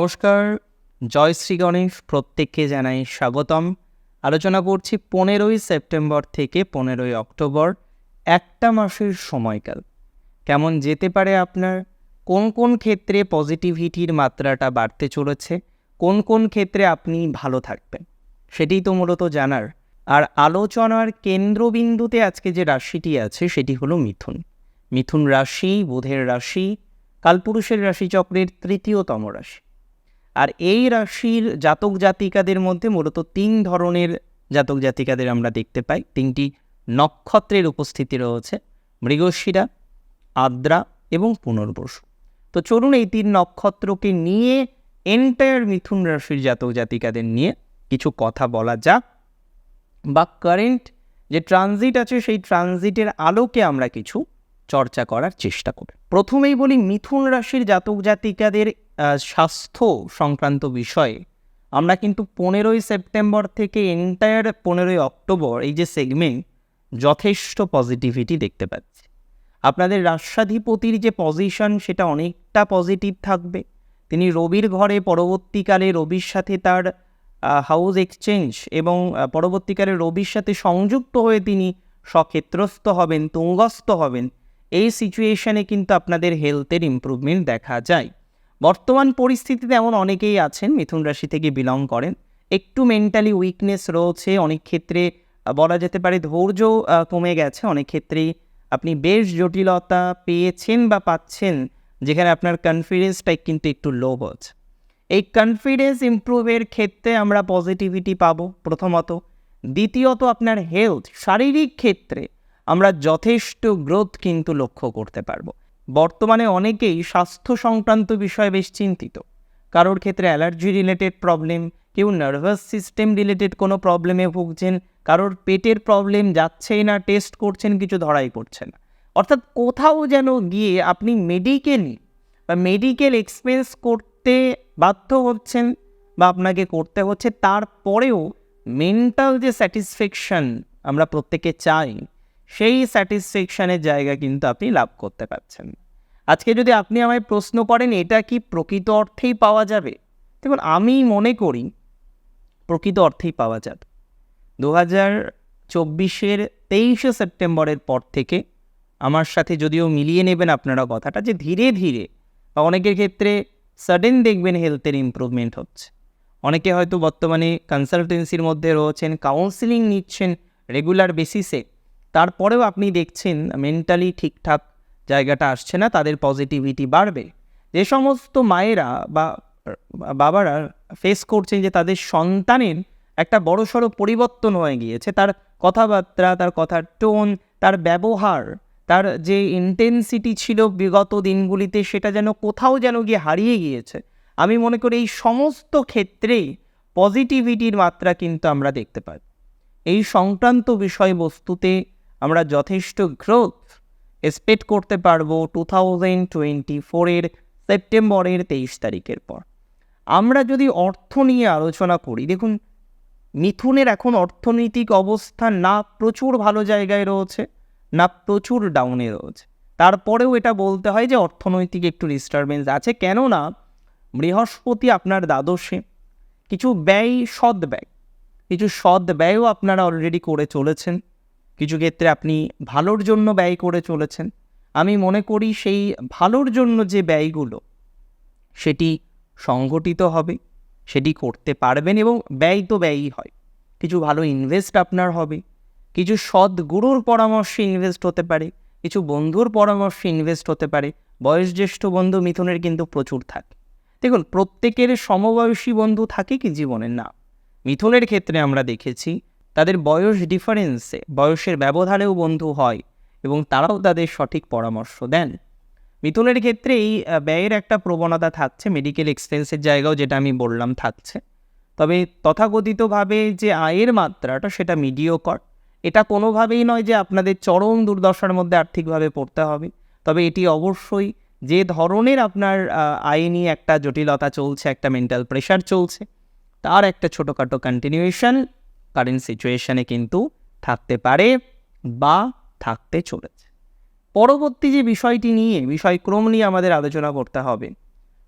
নমস্কার, জয় শ্রী গণেশ। প্রত্যেককে জানাই স্বাগতম। আলোচনা করছি পনেরোই সেপ্টেম্বর থেকে পনেরোই অক্টোবর, একটা মাসের সময়কাল। কেমন যেতে পারে আপনার? কোন কোন ক্ষেত্রে পজিটিভিটির মাত্রাটা বাড়তে চলেছে? কোন কোন ক্ষেত্রে আপনি ভালো থাকবেন? সেটাই তো মূলত জানার। আর আলোচনার কেন্দ্রবিন্দুতে আজকে যে রাশিটি আছে, সেটি হলো মিথুন। মিথুন রাশি, বুধের রাশি, কালপুরুষের রাশিচক্রের তৃতীয়তম রাশি। আর এই রাশির জাতক জাতিকাদের মধ্যে মূলত তিন ধরনের জাতক জাতিকাদের আমরা দেখতে পাই। তিনটি নক্ষত্রের উপস্থিতি রয়েছে, মৃগশিরা, আদ্রা এবং পুনর্বসু। তো চলুন এই তিন নক্ষত্রকে নিয়ে এন্টায়ার মিথুন রাশির জাতক জাতিকাদের নিয়ে কিছু কথা বলা যাক বা কারেন্ট যে ট্রানজিট আছে সেই ট্রানজিটের আলোকে আমরা কিছু চর্চা করার চেষ্টা করি। প্রথমেই বলি, মিথুন রাশির জাতক জাতিকাদের স্বাস্থ্য সংক্রান্ত বিষয়ে আমরা কিন্তু পনেরোই সেপ্টেম্বর থেকে এন্টায়ার পনেরোই অক্টোবর এই যে সেগমেন্ট যথেষ্ট পজিটিভিটি দেখতে পাচ্ছি। আপনাদের রাষ্ট্রাধিপতির যে পজিশন সেটা অনেকটা পজিটিভ থাকবে। তিনি রবির ঘরে পরবর্তীকালে রবির সাথে তার হাউস এক্সচেঞ্জ এবং পরবর্তীকালে রবির সাথে সংযুক্ত হয়ে তিনি সক্ষেত্রস্থ হবেন, তুঙ্গস্থ হবেন। এই সিচুয়েশনে কিন্তু আপনাদের হেলথের ইমপ্রুভমেন্ট দেখা যায়। বর্তমান পরিস্থিতিতে এমন অনেকেই আছেন, মিথুন রাশি থেকে বিলং করেন। একটু মেন্টালি উইকনেস রয়েছে, অনেক ক্ষেত্রে বলা যেতে পারে ধৈর্য কমে গেছে। অনেক ক্ষেত্রেই আপনি বেশ জটিলতা পেয়েছেন বা পাচ্ছেন, যেখানে আপনার কনফিডেন্সটা কিন্তু একটু লো হচ্ছে এই কনফিডেন্স ইমপ্রুভের ক্ষেত্রে আমরা পজিটিভিটি পাবো প্রথমত। দ্বিতীয়ত, আপনার হেলথ শারীরিক ক্ষেত্রে আমরা যথেষ্ট গ্রোথ কিন্তু লক্ষ্য করতে পারব। বর্তমানে অনেকেই স্বাস্থ্য সংক্রান্ত বিষয়ে বেশ চিন্তিত। কারোর ক্ষেত্রে অ্যালার্জি রিলেটেড প্রবলেম, কেউ নার্ভাস সিস্টেম রিলেটেড কোনো প্রবলেমে ভুগছেন, কারোর পেটের প্রবলেম যাচ্ছেই না, টেস্ট করছেন, কিছু ধরাই পড়ছে না। অর্থাৎ কোথাও যেন গিয়ে আপনি মেডিকেলি, বা মেডিকেল এক্সপেন্স করতে বাধ্য হচ্ছেন, বা আপনাকে করতে হচ্ছে, তারপরেও মেন্টাল যে স্যাটিসফ্যাকশন আমরা প্রত্যেকে চাই সেই স্যাটিসফ্যাকশনের জায়গা কিন্তু আপনি লাভ করতে পারছেন। আজকে যদি আপনি আমায় প্রশ্ন করেন, এটা কি প্রকৃত অর্থেই পাওয়া যাবে? দেখুন, আমি মনে করি প্রকৃত অর্থেই পাওয়া যাবে। দু হাজার চব্বিশের তেইশে সেপ্টেম্বরের পর থেকে আমার সাথে যদিও মিলিয়ে নেবেন আপনারা কথাটা, যে ধীরে ধীরে বা অনেকের ক্ষেত্রে সাডেন দেখবেন হেলথের ইমপ্রুভমেন্ট হচ্ছে। অনেকে হয়তো বর্তমানে কনসালটেন্সির মধ্যে রয়েছেন কাউন্সিলিং নিচ্ছেন রেগুলার বেসিসে তারপরেও আপনি দেখছেন মেন্টালি ঠিকঠাক জায়গাটা আসছে না, তাদের পজিটিভিটি বাড়বে। যে সমস্ত মায়েরা বা বাবারা ফেস করছেন যে তাদের সন্তানের একটা বড়সড় পরিবর্তন হয়ে গিয়েছে, তার কথাবার্তা, তার কথার টোন তার ব্যবহার, তার যে ইন্টেন্সিটি ছিল বিগত দিনগুলিতে সেটা যেন কোথাও যেন গিয়ে হারিয়ে গিয়েছে। আমি মনে করি এই সমস্ত ক্ষেত্রেই পজিটিভিটির মাত্রা কিন্তু আমরা দেখতে পাই। এই সংক্রান্ত বিষয়বস্তুতে আমরা যথেষ্ট গ্রোথ এক্সপেক্ট করতে পারব টু থাউজেন্ড টোয়েন্টি ফোরের সেপ্টেম্বরের তেইশ তারিখের পর। আমরা যদি অর্থ নিয়ে আলোচনা করি, দেখুন, মিথুনের এখন অর্থনৈতিক অবস্থা না প্রচুর ভালো জায়গায় রয়েছে, না প্রচুর ডাউনে রয়েছে। তারপরেও এটা বলতে হয় যে অর্থনৈতিক একটু ডিস্টারবেন্স আছে। কেননা, বৃহস্পতি আপনার দ্বাদশে, কিছু ব্যয় সদ ব্যয়, কিছু সদ ব্যয়ও আপনারা অলরেডি করে চলেছেন। কিছু ক্ষেত্রে আপনি ভালোর জন্য ব্যয় করে চলেছেন। আমি মনে করি সেই ভালোর জন্য যে ব্যয়গুলো, সেটি সংগঠিত হবে, সেটি করতে পারবেন এবং ব্যয় তো ব্যয়ই হয়। কিছু ভালো ইনভেস্ট আপনার হবে, কিছু সৎ গুরুর পরামর্শে ইনভেস্ট হতে পারে, কিছু বন্ধুর পরামর্শে ইনভেস্ট হতে পারে। বয়োজ্যেষ্ঠ বন্ধু মিথুনের কিন্তু প্রচুর থাকে। দেখুন, প্রত্যেকের সমবয়সী বন্ধু থাকে কি জীবনে? না। মিথুনের ক্ষেত্রে আমরা দেখেছি তাদের বয়স ডিফারেন্সে বয়সের ব্যবধানেও বন্ধু হয় এবং তারাও তাদের সঠিক পরামর্শ দেন। মিথুনের ক্ষেত্রে এই ব্যয়ের একটা প্রবণতা থাকছে মেডিকেল এক্সপেন্সের জায়গাও যেটা আমি বললাম থাকছে। তবে তথাকথিতভাবে যে আয়ের মাত্রাটা, সেটা মিডিওকর এটা কোনোভাবেই নয় যে আপনাদের চরম দুর্দশার মধ্যে আর্থিকভাবে পড়তে হবে। তবে এটি অবশ্যই যে ধরনের আপনার আয় নিয়ে একটা জটিলতা চলছে, একটা মেন্টাল প্রেশার চলছে, তার একটা ছোটোখাটো কন্টিনিউয়েশন কারেন্ট সিচুয়েশানে কিন্তু থাকতে পারে বা থাকতে চলেছে। পরবর্তী যে বিষয়টি নিয়ে, বিষয়ক্রম নিয়ে আমাদের আলোচনা করতে হবে,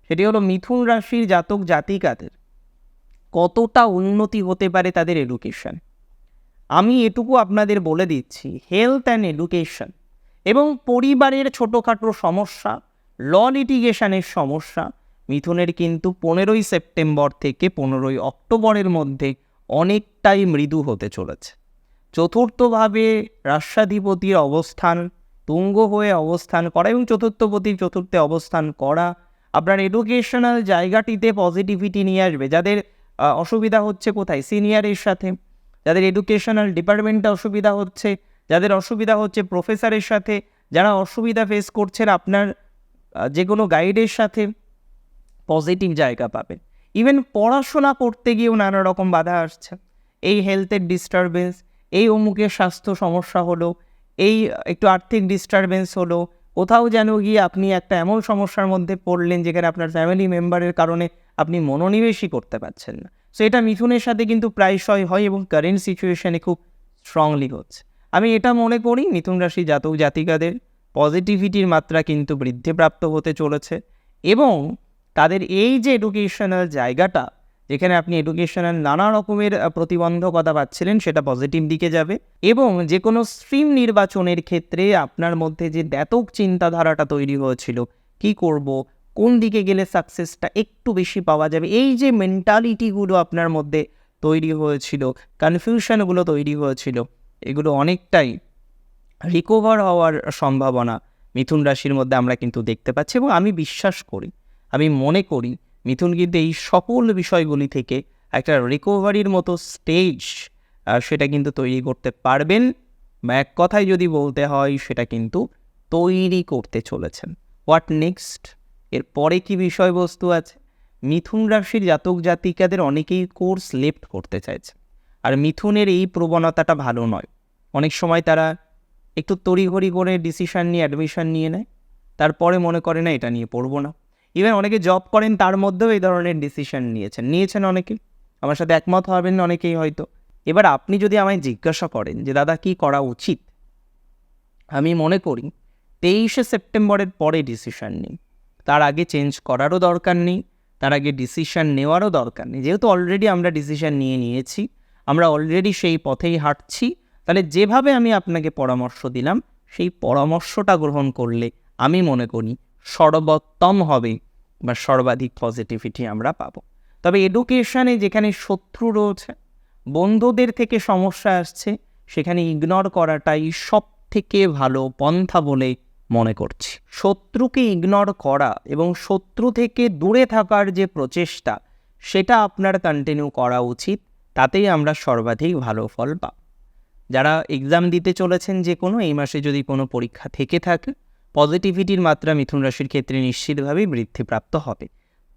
সেটি হলো মিথুন রাশির জাতক জাতিকাদের কতটা উন্নতি হতে পারে তাদের এডুকেশন আমি এটুকু আপনাদের বলে দিচ্ছি হেলথ অ্যান্ড এডুকেশন এবং পরিবারের ছোটোখাটো সমস্যা ল লিটিগেশনের সমস্যা মিথুনের কিন্তু পনেরোই সেপ্টেম্বর থেকে পনেরোই অক্টোবরের মধ্যে অনেকটাই মৃদু হতে চলেছে। চতুর্থভাবে রাষ্ট্রাধিপতির অবস্থান, তুঙ্গ হয়ে অবস্থান করা এবং চতুর্থপতির চতুর্থে অবস্থান করা, আপনার এডুকেশনাল জায়গাটিতে পজিটিভিটি নিয়ে আসবে। যাদের অসুবিধা হচ্ছে কোথায়? সিনিয়রের সাথে। যাদের এডুকেশনাল ডিপার্টমেন্টে অসুবিধা হচ্ছে, যাদের অসুবিধা হচ্ছে প্রফেসরের সাথে, যারা অসুবিধা ফেস করছেন আপনার যে কোনো গাইডের সাথে পজিটিভ জায়গা পাবেন। ইভেন পড়াশোনা করতে গিয়েও নানা রকম বাধা আসছে। এই হেলথের ডিস্টারবেন্স এই অমুকের স্বাস্থ্য সমস্যা হলো, এই একটু আর্থিক ডিস্টারবেন্স হলো, কোথাও যেন গিয়ে আপনি একটা এমন সমস্যার মধ্যে পড়লেন যেখানে আপনার ফ্যামিলি মেম্বারের কারণে আপনি মনোনিবেশই করতে পারছেন না। সো এটা মিথুনের সাথে কিন্তু প্রায়শই হয় এবং কারেন্ট সিচুয়েশানে খুব স্ট্রংলি হচ্ছে। আমি এটা মনে করি, মিথুন রাশি জাতক জাতিকাদের পজিটিভিটির মাত্রা কিন্তু বৃদ্ধিপ্রাপ্ত হতে চলেছে এবং তাদের এই যে এডুকেশনাল জায়গাটা, যেখানে আপনি এডুকেশনাল নানা রকমের প্রতিবন্ধকতা পাচ্ছিলেন, সেটা পজিটিভ দিকে যাবে এবং যে কোনো স্ট্রিম নির্বাচনের ক্ষেত্রে আপনার মধ্যে যে ব্যাপক চিন্তাধারাটা তৈরি হয়েছিল, কি করব, কোন দিকে গেলে সাকসেসটা একটু বেশি পাওয়া যাবে, এই যে মেন্টালিটিগুলো আপনার মধ্যে তৈরি হয়েছিল কনফিউশনগুলো তৈরি হয়েছিল, এগুলো অনেকটাই রিকভার হওয়ার সম্ভাবনা মিথুন রাশির মধ্যে আমরা কিন্তু দেখতে পাচ্ছি এবং আমি বিশ্বাস করি। আমি মনে করি মিথুন কিন্তু এই সকল বিষয়গুলি থেকে একটা রিকভারির মতো স্টেজ সেটা কিন্তু তৈরি করতে পারবেন। বা এক কথায় যদি বলতে হয়, সেটা কিন্তু তৈরি করতে চলেছেন। হোয়াট নেক্সট এর পরে কি বিষয়বস্তু আছে? মিথুন রাশির জাতক জাতিকাদের অনেকেই কোর্স লেফট করতে চাইছে। আর মিথুনের এই প্রবণতাটা ভালো নয়। অনেক সময় তারা একটু তড়িঘড়ি করে ডিসিশন নিয়ে অ্যাডমিশন নিয়ে নেয়। তারপরে মনে করে, না, এটা নিয়ে পড়ব না। ইভেন অনেকে জব করেন, তার মধ্যেও এই ধরনের ডিসিশন নিয়েছেন। নিয়েছেন অনেকে আমার সাথে একমত হবেন অনেকেই হয়তো। এবার আপনি যদি আমায় জিজ্ঞাসা করেন যে, দাদা, কি করা উচিত? আমি মনে করি, তেইশে সেপ্টেম্বরের পরে ডিসিশন নিন তার আগে চেঞ্জ করারও দরকার নেই। তার আগে ডিসিশন নেওয়ারও দরকার নেই। যেহেতু অলরেডি আমরা ডিসিশন নিয়ে নিয়েছি, আমরা অলরেডি সেই পথেই হাঁটছি, তাহলে যেভাবে আমি আপনাকে পরামর্শ দিলাম, সেই পরামর্শটা গ্রহণ করলে আমি মনে করি সর্বোত্তম হবে বা সর্বাধিক পজিটিভিটি আমরা পাবো। তবে এডুকেশনে যেখানে শত্রু রয়েছে, বন্ধুদের থেকে সমস্যা আসছে, সেখানে ইগনোর করাটাই সব থেকে ভালো পন্থা বলে মনে করছি। শত্রুকে ইগনোর করা এবং শত্রু থেকে দূরে থাকার যে প্রচেষ্টা, সেটা আপনার কন্টিনিউ করা উচিত, তাতেই আমরা সর্বাধিক ভালো ফল পাব। যারা এক্সাম দিতে চলেছেন যে কোনো, এই মাসে যদি কোনো পরীক্ষা থেকে থাকে পজিটিভিটির মাত্রা মিথুন রাশির ক্ষেত্রে নিশ্চিতভাবেই বৃদ্ধিপ্রাপ্ত হবে।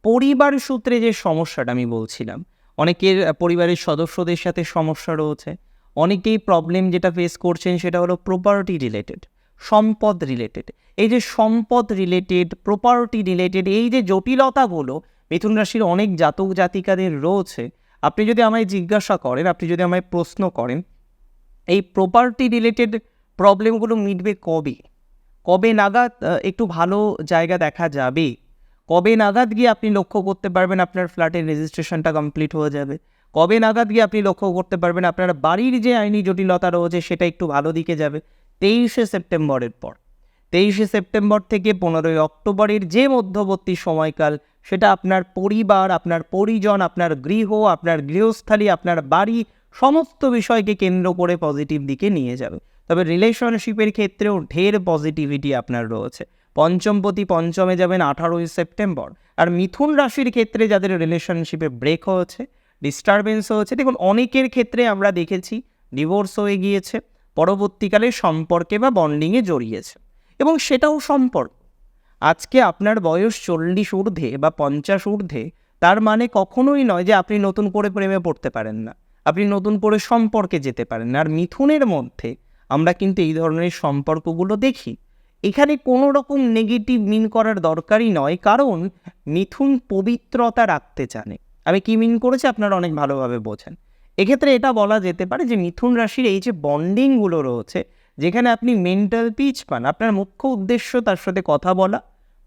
পরিবার সূত্রে যে সমস্যাটা আমি বলছিলাম, অনেকের পরিবারের সদস্যদের সাথে সমস্যা রয়েছে, অনেকেই প্রবলেম যেটা ফেস করছেন সেটা হলো প্রপার্টি রিলেটেড সম্পদ রিলেটেড এই যে সম্পদ রিলেটেড প্রপার্টি রিলেটেড এই যে জটিলতাগুলো মিথুন রাশির অনেক জাতক জাতিকাদের রয়েছে, আপনি যদি আমায় জিজ্ঞাসা করেন, আপনি যদি আমায় প্রশ্ন করেন, এই প্রপার্টি রিলেটেড প্রবলেমগুলো মিটবে কবে? কবে নাগাদ একটু ভালো জায়গা দেখা যাবে? কবে নাগাদ গিয়ে আপনি লক্ষ্য করতে পারবেন আপনার ফ্ল্যাটের রেজিস্ট্রেশনটা কমপ্লিট হয়ে যাবে? কবে নাগাদ গিয়ে আপনি লক্ষ্য করতে পারবেন আপনার বাড়ির যে আইনি জটিলতা রয়েছে, সেটা একটু ভালো দিকে যাবে। তেইশে সেপ্টেম্বরের পর, তেইশে সেপ্টেম্বর থেকে পনেরোই অক্টোবরের যে মধ্যবর্তী সময়কাল, সেটা আপনার পরিবার, আপনার পরিজন, আপনার গৃহ, আপনার গৃহস্থালী, আপনার বাড়ি, সমস্ত বিষয়কে কেন্দ্র করে পজিটিভ দিকে নিয়ে যাবে। তবে রিলেশনশিপের ক্ষেত্রেও ঢের পজিটিভিটি আপনার রয়েছে। পঞ্চমপতি পঞ্চমে যাবেন আঠারোই সেপ্টেম্বর। আর মিথুন রাশির ক্ষেত্রে যাদের রিলেশনশিপে ব্রেক হয়েছে ডিস্টারবেন্স হয়েছে, দেখুন, অনেকের ক্ষেত্রে আমরা দেখেছি ডিভোর্স হয়ে গিয়েছে, পরবর্তীকালে সম্পর্কে বা বন্ডিংয়ে জড়িয়েছে। এবং সেটাও সম্পর্ক। আজকে আপনার বয়স চল্লিশ ঊর্ধ্বে বা পঞ্চাশ ঊর্ধ্বে, তার মানে কখনোই নয় যে আপনি নতুন করে প্রেমে পড়তে পারেন না। আপনি নতুন করে সম্পর্কে যেতে পারেন আর মিথুনের মধ্যে আমরা কিন্তু এই ধরনের সম্পর্কগুলো দেখি। এখানে কোনো রকম নেগেটিভ মিন করার দরকারই নয়, কারণ মিথুন পবিত্রতা রাখতে জানে। আমি কি মিন করেছি আপনারা অনেক ভালোভাবে বোঝেন। এক্ষেত্রে এটা বলা যেতে পারে যে মিথুন রাশির এই যে বন্ডিংগুলো রয়েছে, যেখানে আপনি মেন্টাল পিচ পান, আপনার মুখ্য উদ্দেশ্য তার সাথে কথা বলা,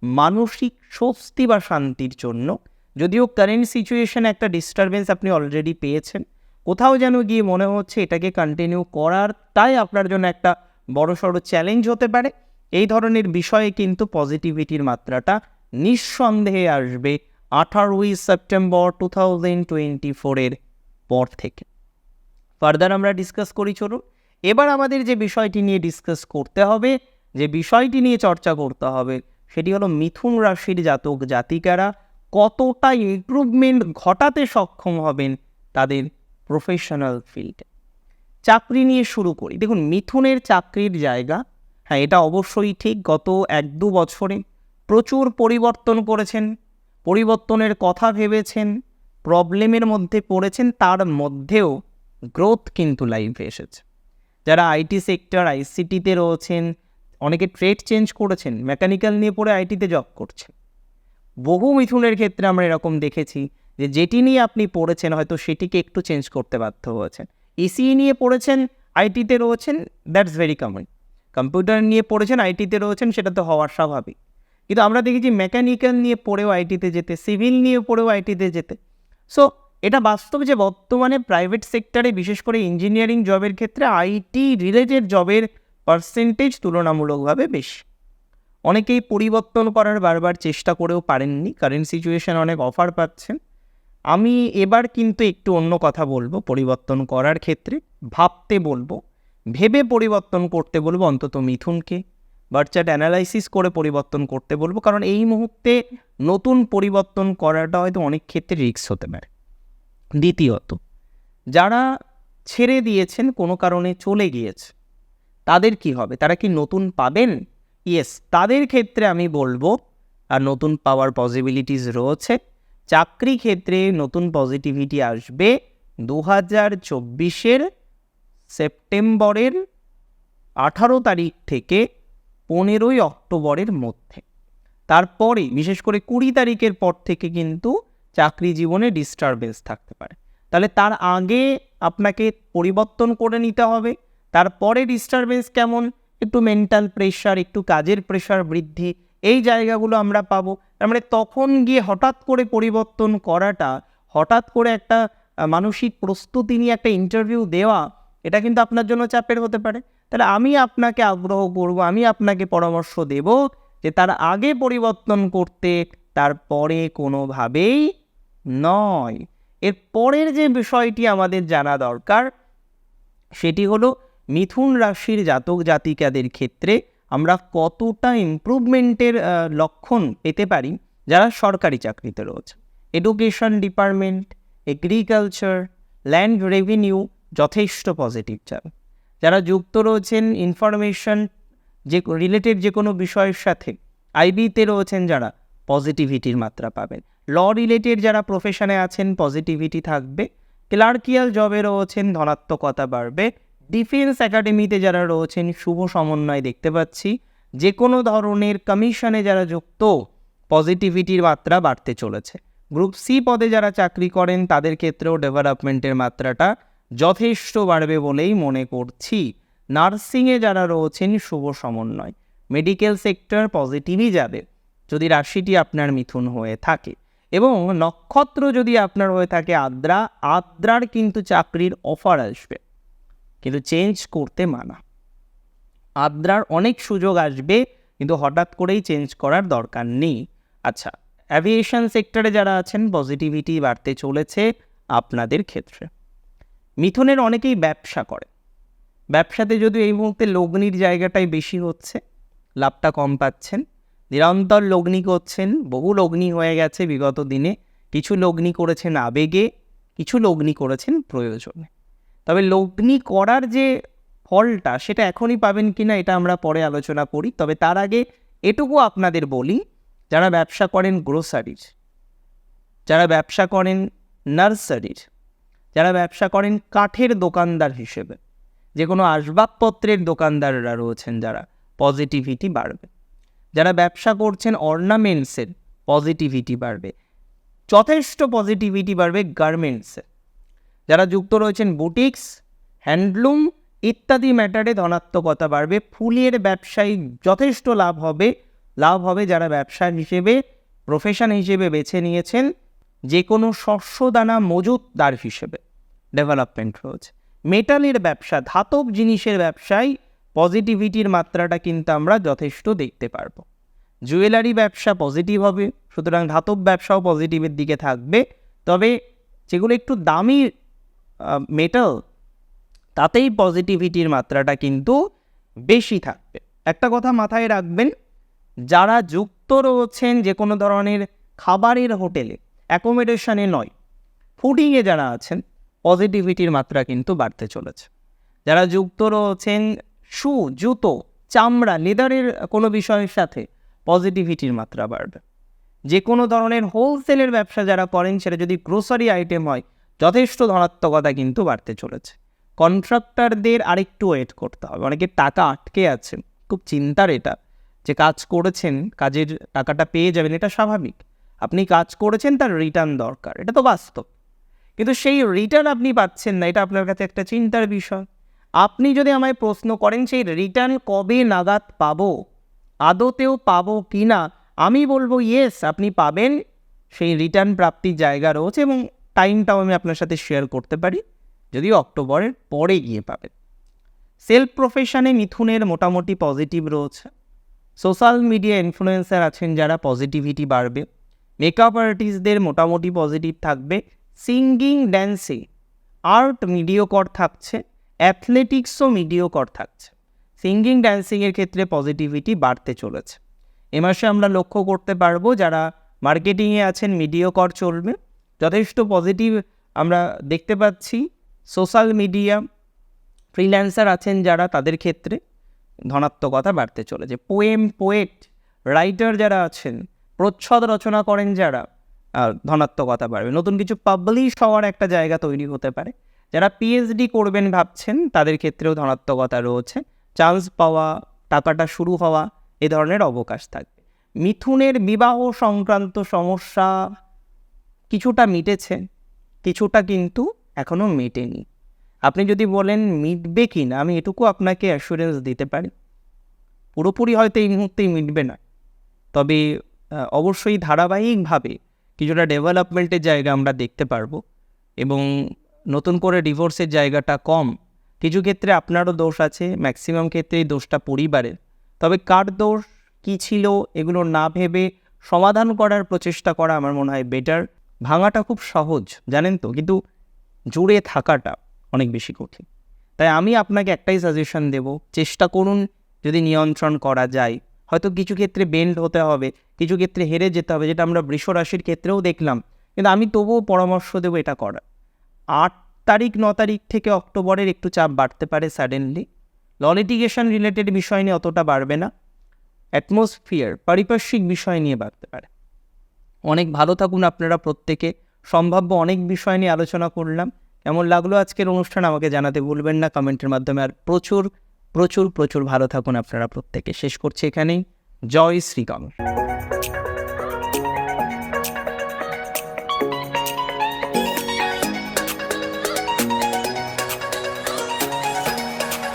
মানসিক স্বস্তি বা শান্তির জন্য। যদিও কারেন্ট সিচুয়েশন একটা ডিস্টারবেন্স আপনি অলরেডি পেয়েছেন কোথাও যেন গিয়ে মনে হচ্ছে এটাকে কন্টিনিউ করার, তাই আপনার জন্য একটা বড় সড়ো চ্যালেঞ্জ হতে পারে। এই ধরনের বিষয়ে কিন্তু পজিটিভিটির মাত্রাটা নিঃসন্দেহে আসবে আঠারোই সেপ্টেম্বর টু থাউজেন্ড টোয়েন্টি ফোরের পর থেকে। ফার্দার আমরা ডিসকাস করি, চলুন। এবার আমাদের যে বিষয়টি নিয়ে ডিসকাস করতে হবে, যে বিষয়টি নিয়ে চর্চা করতে হবে, সেটি হলো মিথুন রাশির জাতক জাতিকারা কতটা ইমপ্রুভমেন্ট ঘটাতে সক্ষম হবেন তাদের প্রফেশনাল ফিল্ড চাকরি নিয়ে শুরু করি। দেখুন, মিথুনের চাকরির জায়গা হ্যাঁ এটা অবশ্যই ঠিক। গত এক দু বছরে প্রচুর পরিবর্তন করেছেন, পরিবর্তনের কথা ভেবেছেন প্রবলেমের মধ্যে পড়েছেন, তার মধ্যেও গ্রোথ কিন্তু লাইফে এসেছে। যারা আইটি সেক্টর আইসিটিতে রয়েছেন, অনেকে ট্রেড চেঞ্জ করেছেন মেকানিক্যাল নিয়ে পড়ে আইটিতে জব করছেন। বহু মিথুনের ক্ষেত্রে আমরা এরকম দেখেছি যে যেটি নিয়ে আপনি পড়েছেন হয়তো সেটিকে একটু চেঞ্জ করতে বাধ্য হয়েছেন। ইসিই নিয়ে পড়েছেন আইটিতে রয়েছেন দ্যাটস ভেরি কমন কম্পিউটার নিয়ে পড়েছেন আইটিতে রয়েছেন, সেটা তো হওয়ার স্বাভাবিক। কিন্তু আমরা দেখেছি মেকানিক্যাল নিয়ে পড়েও আইটিতে যেতে সিভিল নিয়ে পড়েও আইটিতে যেতে। সো এটা বাস্তব যে বর্তমানে প্রাইভেট সেক্টরে বিশেষ করে ইঞ্জিনিয়ারিং জবের ক্ষেত্রে আইটি রিলেটেড জবের পার্সেন্টেজ তুলনামূলকভাবে বেশি। অনেকেই পরিবর্তন করার বারবার চেষ্টা করেও পারেননি। কারেন্ট সিচুয়েশন অনেক অফার পাচ্ছেন। আমি এবার কিন্তু একটু অন্য কথা বলব, পরিবর্তন করার ক্ষেত্রে ভাবতে বলব, ভেবে পরিবর্তন করতে বলব অন্তত মিথুনকে। বার্চার্ট অ্যানালাইসিস করে পরিবর্তন করতে বলব, কারণ এই মুহূর্তে নতুন পরিবর্তন করাটা হয়তো অনেক ক্ষেত্রে রিস্ক হতে পারে। দ্বিতীয়ত, যারা ছেড়ে দিয়েছেন, কোনো কারণে চলে গিয়েছে, তাদের কি হবে? তারা কি নতুন পাবেন? ইয়েস তাদের ক্ষেত্রে আমি বলব, আর নতুন পাওয়ার পসিবিলিটিস রয়েছে চাকরি ক্ষেত্রে নতুন পজিটিভিটি আসবে দু হাজার চব্বিশের সেপ্টেম্বরের আঠারো তারিখ থেকে পনেরোই অক্টোবরের মধ্যে। তারপরে, বিশেষ করে কুড়ি তারিখের পর থেকে কিন্তু চাকরি জীবনে ডিস্টারবেন্স থাকতে পারে। তাহলে তার আগে আপনাকে পরিবর্তন করে নিতে হবে। তারপরে ডিস্টারবেন্স কেমন? একটু মেন্টাল প্রেশার একটু কাজের প্রেশার বৃদ্ধি এই জায়গাগুলো আমরা পাবো। তার মানে তখন গিয়ে হঠাৎ করে পরিবর্তন করাটা, হঠাৎ করে একটা মানসিক প্রস্তুতি নিয়ে একটা ইন্টারভিউ দেওয়া, এটা কিন্তু আপনার জন্য চাপের হতে পারে। তাহলে আমি আপনাকে আগ্রহ করব, আমি আপনাকে পরামর্শ দেব যে তার আগে পরিবর্তন করতে তারপরে কোনোভাবেই নয়। এর পরের যে বিষয়টি আমাদের জানা দরকার, সেটি হলো মিথুন রাশির জাতক জাতিকাদের ক্ষেত্রে আমরা কতটা ইমপ্রুভমেন্টের লক্ষণ পেতে পারি যারা সরকারি চাকরিতে রয়েছে? Education department agriculture land revenue যথেষ্ট পজিটিভ যাবে যারা যুক্ত রয়েছেন ইনফরমেশন যে রিলেটেড যে কোনো বিষয়ের সাথে আইবিতে রয়েছেন যারা পজিটিভিটির মাত্রা পাবেন। ল রিলেটেড যারা প্রফেশনে আছেন পজিটিভিটি থাকবে। ক্লার্কিয়াল জবে রয়েছেন, ধনাত্মকতা বাড়বে। ডিফেন্স একাডেমিতে যারা রয়েছেন, শুভ সমন্বয় দেখতে পাচ্ছি। যে কোনো ধরনের কমিশনে যারা যুক্ত, পজিটিভিটির মাত্রা বাড়তে চলেছে। গ্রুপ সি পদে যারা চাকরি করেন, তাদের ক্ষেত্রেও ডেভেলপমেন্টের মাত্রাটা যথেষ্ট বাড়বে বলেই মনে করছি। নার্সিংয়ে যারা রয়েছেন, শুভ সমন্বয়। মেডিকেল সেক্টর পজিটিভই যাবে, যদি রাশিটি আপনার মিথুন হয়ে থাকে। এবং নক্ষত্র যদি আপনার হয়ে থাকে, আদ্রা। আদ্রার কিন্তু চাকরির অফার আসবে। কিন্তু চেঞ্জ করতে মানা। আদ্রার অনেক সুযোগ আসবে, কিন্তু হঠাৎ করেই চেঞ্জ করার দরকার নেই। আচ্ছা অ্যাভিয়েশন সেক্টরে যারা আছেন পজিটিভিটি বাড়তে চলেছে আপনাদের ক্ষেত্রে। মিথুনের অনেকেই ব্যবসা করে। ব্যবসাতে যদি এই মুহূর্তে লগ্নির জায়গাটাই বেশি হচ্ছে, লাভটা কম পাচ্ছেন, নিরন্তর লগ্নি করছেন, বহু লগ্নি হয়ে গেছে বিগত দিনে। কিছু লগ্নি করেছেন আবেগে, কিছু লগ্নি করেছেন প্রয়োজনে। তবে লগ্নি করার যে ফলটা, সেটা এখনই পাবেন কি না এটা আমরা পরে আলোচনা করি। তবে তার আগে এটুকু আপনাদের বলি, যারা ব্যবসা করেন গ্রোসারির যারা ব্যবসা করেন নার্সারির যারা ব্যবসা করেন কাঠের দোকানদার হিসেবে, যে কোনো আসবাবপত্রের দোকানদাররা রয়েছেন যারা পজিটিভিটি বাড়বে। যারা ব্যবসা করছেন অর্নামেন্টসের পজিটিভিটি বাড়বে। যথেষ্ট পজিটিভিটি বাড়বে গার্মেন্টসে যারা যুক্ত রয়েছেন বুটিক্স, হ্যান্ডলুম ইত্যাদি ম্যাটারে ধনাত্মকতা বাড়বে। ফুলের ব্যবসায়ী যথেষ্ট লাভ হবে। লাভ হবে যারা ব্যবসা হিসেবে প্রফেশন হিসেবে বেছে নিয়েছেন। যে কোনো শস্য দানা মজুতদার হিসেবে ডেভেলপমেন্ট রয়েছে। মেটালের ব্যবসা, ধাতব জিনিসের ব্যবসায় পজিটিভিটির মাত্রাটা কিন্তু আমরা যথেষ্ট দেখতে পারব। জুয়েলারি ব্যবসা পজিটিভ হবে, সুতরাং ধাতব ব্যবসাও পজিটিভের দিকে থাকবে। তবে যেগুলো একটু দামি মেটাল তাতেই পজিটিভিটির মাত্রাটা কিন্তু বেশি থাকবে। একটা কথা মাথায় রাখবেন, যারা যুক্ত রয়েছেন যে কোনো ধরনের খাবারের হোটেলে অ্যাকোমোডেশনে নয় ফুডিংয়ে যারা আছেন পজিটিভিটির মাত্রা কিন্তু বাড়তে চলেছে। যারা যুক্ত রয়েছেন, শু, জুতো, চামড়া লেদারের কোনো বিষয়ের সাথে পজিটিভিটির মাত্রা বাড়বে। যে কোনো ধরনের হোলসেলের ব্যবসা যারা করেন, সেটা যদি গ্রোসারি আইটেম হয় যথেষ্ট ধনাত্মকতা কিন্তু বাড়তে চলেছে। কন্ট্রাক্টরদের আরেকটু ওয়েট করতে হবে। অনেকে টাকা আটকে আছে, খুব চিন্তার এটা যে কাজ করেছেন, কাজের টাকাটা পেয়ে যাবেন, এটা স্বাভাবিক। আপনি কাজ করেছেন, তার রিটার্ন দরকার, এটা তো বাস্তব। কিন্তু সেই রিটার্ন আপনি পাচ্ছেন না, এটা আপনার কাছে একটা চিন্তার বিষয়। আপনি যদি আমায় প্রশ্ন করেন, সেই রিটার্ন কবে নাগাদ পাবো, আদতেও পাবো কি না আমি বলব ইয়েস আপনি পাবেন। সেই রিটার্ন প্রাপ্তির জায়গা রয়েছে এবং টাইমটাও আমি আপনার সাথে শেয়ার করতে পারি, যদিও অক্টোবরের পরে গিয়ে পাবেন। সেলফ প্রফেশনে মিথুনের মোটামুটি পজিটিভ রয়েছে। সোশ্যাল মিডিয়া ইনফ্লুয়েন্সার আছেন যারা, পজিটিভিটি বাড়বে। মেকআপ আর্টিস্টদের মোটামুটি পজিটিভ থাকবে। সিঙ্গিং, ড্যান্সিং, আর্ট মিডিওকর থাকছে, অ্যাথলেটিক্সও মিডিওকর থাকছে। সিঙ্গিং, ড্যান্সিংয়ের ক্ষেত্রে পজিটিভিটি বাড়তে চলেছে। এ মাসে আমরা লক্ষ্য করতে পারব, যারা মার্কেটিংয়ে আছেন, মিডিওকর চলবে। যথেষ্ট পজিটিভ আমরা দেখতে পাচ্ছি। সোশ্যাল মিডিয়া ফ্রিল্যান্সার আছেন যারা তাদের ক্ষেত্রে ধনাত্মকতা বাড়তে চলেছে। পোয়েম পোয়েট রাইটার যারা আছেন, প্রচ্ছদ রচনা করেন যারা ধনাত্মকতা বাড়বে। নতুন কিছু পাবলিশ হওয়ার একটা জায়গা তৈরি হতে পারে। যারা পিএইচডি করবেন ভাবছেন, তাদের ক্ষেত্রেও ধনাত্মকতা রয়েছে। চান্স পাওয়া, টাকাটা শুরু হওয়া, এ ধরনের অবকাশ থাকবে। মিথুনের বিবাহ সংক্রান্ত সমস্যা কিছুটা মিটেছে, কিছুটা কিন্তু এখনও মেটেনি। আপনি যদি বলেন মিটবে কি না, আমি এটুকু আপনাকে অ্যাসুরেন্স দিতে পারি। পুরোপুরি হয়তো এই মুহূর্তেই মিটবে না। তবে অবশ্যই ধারাবাহিকভাবে কিছুটা ডেভেলপমেন্টের জায়গা আমরা দেখতে পারব এবং নতুন করে ডিভোর্সের জায়গাটা কম। কিছু ক্ষেত্রে আপনারও দোষ আছে ম্যাক্সিমাম ক্ষেত্রে দোষটা পরিবারের। তবে কার দোষ, কী ছিল, এগুলো না ভেবে সমাধান করার প্রচেষ্টা করা আমার মনে হয় বেটার ভাঙাটা খুব সহজ, জানেন তো? কিন্তু জুড়ে থাকাটা অনেক বেশি কঠিন। তাই আমি আপনাকে একটাই সাজেশন দেব, চেষ্টা করুন যদি নিয়ন্ত্রণ করা যায়। হয়তো কিছু ক্ষেত্রে বেন্ড হতে হবে, কিছু ক্ষেত্রে হেরে যেতে হবে, যেটা আমরা বৃষ রাশির ক্ষেত্রেও দেখলাম। কিন্তু আমি তবুও পরামর্শ দেবো এটা করার। আট তারিখ, ন তারিখ থেকে অক্টোবরের একটু চাপ বাড়তে পারে সাডেনলি ললিটিগেশন রিলেটেড বিষয় নিয়ে অতটা বাড়বে না। অ্যাটমসফিয়ার পারিপার্শ্বিক বিষয় নিয়ে বাড়তে পারে। অনেক ভালো থাকুন আপনারা প্রত্যেকে। সম্ভাব্য অনেক বিষয় নিয়ে আলোচনা করলাম। কেমন লাগল আজকের অনুষ্ঠান আমাকে জানাতে ভুলবেন না। কমেন্টের মাধ্যমে আর প্রচুর প্রচুর প্রচুর ভালো থাকুন আপনারা প্রত্যেকে। শেষ করছি এখানেই। জয় শ্রীকান্ত